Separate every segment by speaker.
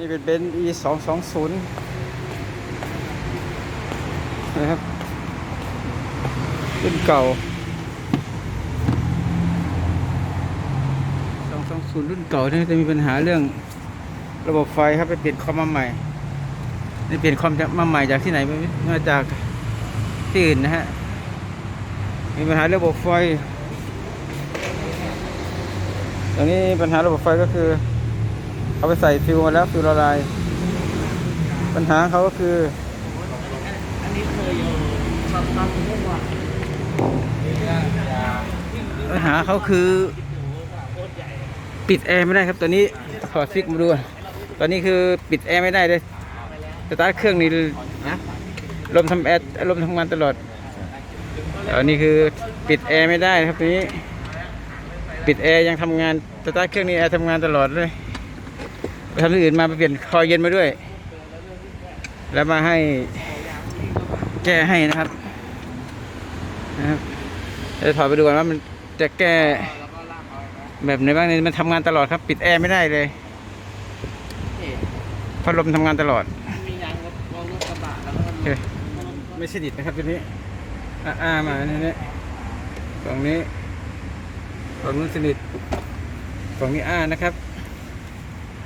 Speaker 1: นี่เป็นเบนซ์ e สองสองศูนย์นะครับรุ่นเก่าสองสองศูนย์รุ่นเก่าเนี่ยจะมีปัญหาเรื่องระบบไฟครับไปเปลี่ยนคอมมาใหม่นี่เปลี่ยนคอมจากมาใหม่จากที่ไหนไม่มาจากที่อื่นนะฮะ มีปัญหาระบบไฟตรงนี้ปัญหาระบบไฟก็คือ เอาไปใส่ฟิวมาแล้วฟิวละลาย ปัญหาเขาก็คือ
Speaker 2: อันนี้เคยทำทำเรื่องว่า
Speaker 1: ปัญหาเขาคือ ปิดแอร์ไม่ได้ครับตอนนี้ถอดฟิกมาดูตอนนี้คือปิดแอร์ไม่ได้เลยสตาร์ทเครื่องนี่นะลมทำแอร์ลมทำงานตลอดตอนนี้คือปิดแอร์ไม่ได้ครับนนี้ ปิดแอร์ยังทำงานสตาร์ทเครื่องนี้แอร์ทำงานตลอดเลย ไปทำที่อื่นมาไปเปลี่ยนคอยเย็นมาด้วย แล้วมาให้แก้ให้นะครับนะครับจะถอดไปดูก่อนว่ามันจะแก้แบบไหนบ้างเนี่ยมันทำงานตลอดครับ ปิดแอร์ไม่ได้เลยพัดลมทำงานตลอดไม่สนิทนะครับตัวนี้อ่ามาเนี่ยนี่ฝั่งนี้ฝั่งนู้นสนิทฝั่งนี้อ้านะครับ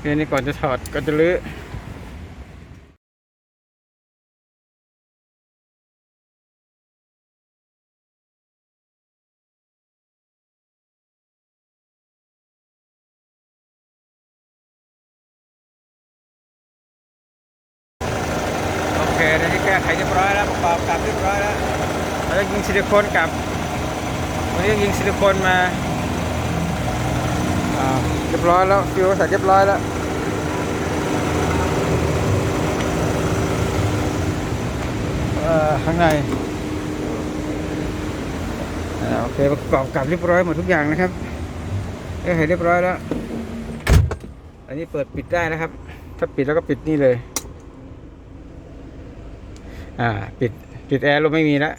Speaker 1: เดี๋ยวนี้ก่อนจะถอดก่อนจะลื้อโอเคเดี๋ยวนี้แก้ไขเรียบร้อยแล้วประกอบกลับเรียบร้อยแล้วแล้วก็ยิงซิลิโคนกลับวันนี้ยิงซิลิโคนมาอ่าเรียบร้อยแล้วฟิวใส่เรียบร้อยแล้วข้างในอโอเคประกอบกลับเรียบร้อยหมดทุกอย่างนะครับเอ้ยเรียบร้อยแล้ว อันนี้เปิดปิดได้นะครับ ถ้าปิดแล้วก็ปิดนี่เลย อ่า ปิดปิดแอร์ลมไม่มีแล้ว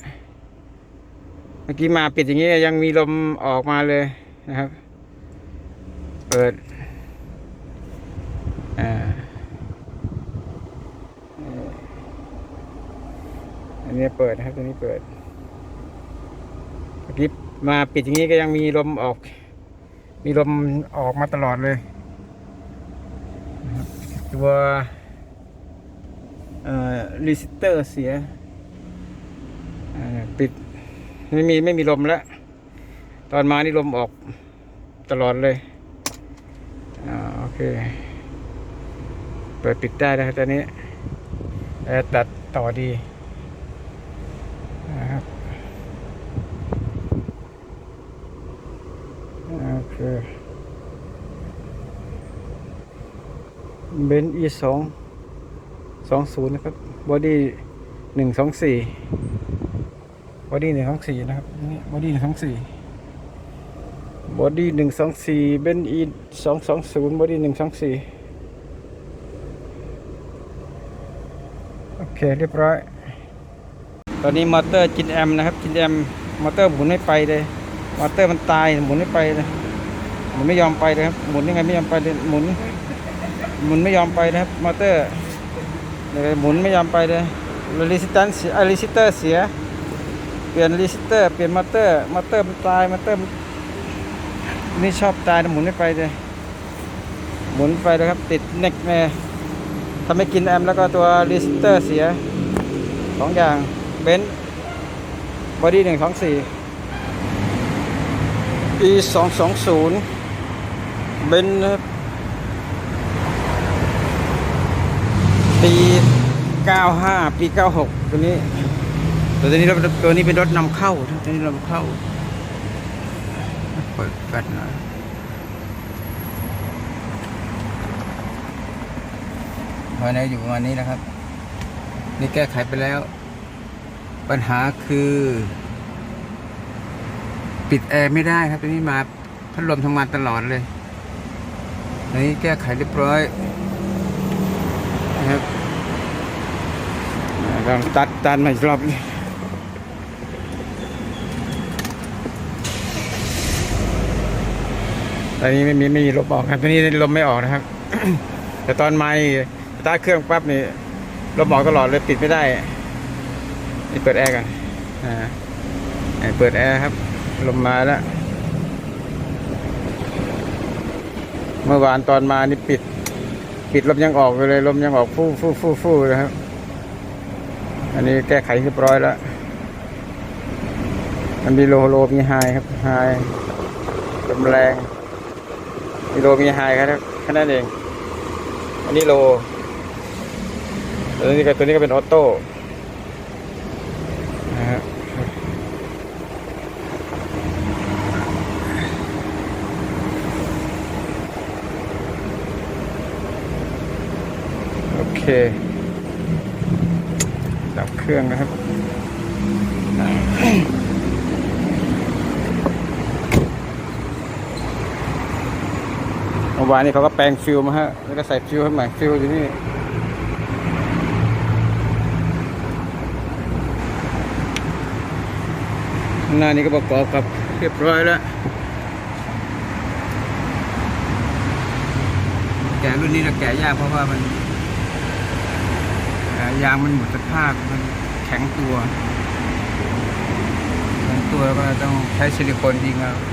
Speaker 1: เมื่อกี้มาปิดอย่างนี้ยังมีลมออกมาเลยนะครับ เปิดอ่าอันนี้เปิดนะครับตัวนี้เปิดเมื่อกี้มาปิดอย่างนี้ก็ยังมีลมออก มีลมออกมาตลอดเลย ตัวเอ่อรีสิสเตอร์เสียอ่าปิดไม่มีไม่มีลมแล้ว ตอนมานี่ลมออกตลอดเลย เค เปิดปิดได้แล้วครับตอนนี้แอร์ตัดต่อดีนะครับโอเคเบนซ์ e สองสองศูนย์นะครับบอดี้หนึ่งสองสี่บอดี้หนึ่งสองสี่นะครับนี่บอดี้หนึ่งสองสี่ บอดี้หนึ่งสองสี่เบนซ์ e สองสองศูนย์บอดี้หนึ่งสองสี่โอเคเรียบร้อย ตอนนี้มอเตอร์จินแอมนะครับจินแอมมอเตอร์หมุนไม่ไปเลย มอเตอร์มันตายหมุนไม่ไปเลยหมุนไม่ยอมไปเลยครับหมุนยังไงไม่ยอมไปเลยหมุนหมุนไม่ยอมไปนะครับมอเตอร์เลยหมุนไม่ยอมไปเลยรีสิสแตนซ์เอรีสิเตอร์เสีย เปลี่ยนรีสิสเตอร์เปลี่ยนมอเตอร์มอเตอร์มันตายมอเตอร์ นี่ชอบตายนะหมุนไม่ไปเลย หมุนไปเลยครับ ติดเน็กแม่ทำให้กินแอมแล้วก็ตัวรีสิสเตอร์เสียสองอย่างเบนซ์บอดี้หนึ่งสองสี่ปีสองสองศูนย์เบนซ์ปีเก้าห้าปีเก้าหกตัวนี้ ตัวนี้รถตัวนี้เป็นรถนำเข้าตัวนี้นำเข้า ปิดแฟลชหน่อยภายในอยู่ประมาณนี้นะครับ นี่แก้ไขไปแล้ว ปัญหาคือ ปิดแอร์ไม่ได้ครับตัวนี้มาพัดลมทำงานตลอดเลยอันนี้แก้ไขเรียบร้อยนะครับลองตัดตันมาอีกรอบนึง ตอนนี้ไม่มีไม่มีลมออกครับตัวนี้ลมไม่ออกนะครับ แต่ตอนมาตาเครื่องปั๊บนี่ลมออกตลอดเลยปิดไม่ได้นี่เปิดแอร์กันอ่าเปิดแอร์ครับ ลมมาแล้ว เมื่อวานตอนมานี่ปิด ปิดลมยังออกเลยลมยังออกฟู่ฟู่ฟู่ฟู่เลยครับ อันนี้แก้ไขเรียบร้อยแล้วมันมีโลโลมีไฮครับไฮลมแรง มีโลมีไฮครับแค่นั้นเอง อันนี้โลตัวนี้ก็ตัวนี้ก็เป็นออโต้นะฮะโอเค ดับเครื่องนะครับ เมื่อ วานนี้เขาก็แปลงฟิลมาฮะ แล้วก็ใส่ฟิลให้ใหม่ฟิลอยู่นี่ข้างหน้านี้ก็ประกอบกับเรียบร้อยแล้วแกะรุ่นนี้เราแกะยากเพราะว่ามันยางมันหมดสภาพมันแข็งตัวแข็งตัวแล้วก็ต้องใช้ซิลิโคนยิงเอา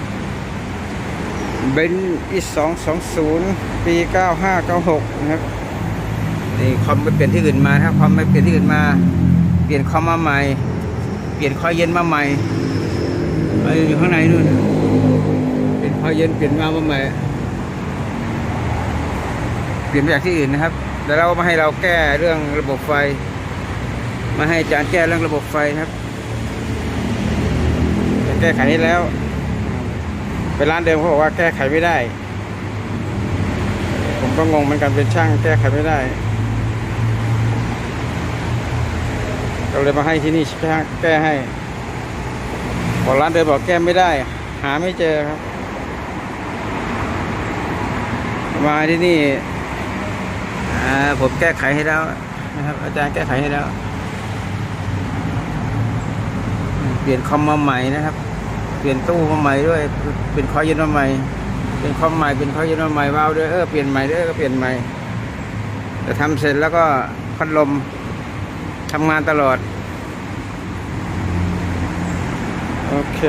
Speaker 1: เบนอีสองสองศูนย์ปีเก้าห้าเก้าหกนะครับนี่คอมไปเปลี่ยนที่อื่นมาถ้าคอมไม่เปลี่ยนที่อื่นมา เปลี่ยนคอมมาใหม่ เปลี่ยนคอยเย็นมาใหม่เอ้ยอยู่ข้างในนู่นเปลี่ยนคอยเย็นเปลี่ยนมามาใหม่ เปลี่ยนมาจากที่อื่นนะครับแต่เรามาให้เราแก้เรื่องระบบไฟ มาให้อาจารย์แก้เรื่องระบบไฟครับแก้ไขให้แล้ว เป็นร้านเดิมเขาบอกว่าแก้ไขไม่ได้ ผมก็งงเหมือนกันเป็นช่างแก้ไขไม่ได้ก็เลยมาให้ที่นี่แก้ให้บอกร้านเดิมบอกแก้ไม่ได้ หาไม่เจอครับ มาที่นี่ผมแก้ไขให้แล้วนะครับ อาจารย์แก้ไขให้แล้ว เปลี่ยนคอมมาใหม่นะครับ เปลี่ยนตู้มาใหม่ด้วย เป็นคอยเย็นมาใหม่ เป็นคอมใหม่ เป็นคอยเย็นมาใหม่วาล์วด้วย เออ เปลี่ยนใหม่ด้วยก็เปลี่ยนใหม่ แต่ทำเสร็จแล้วก็พัดลมทำงานตลอด โอเค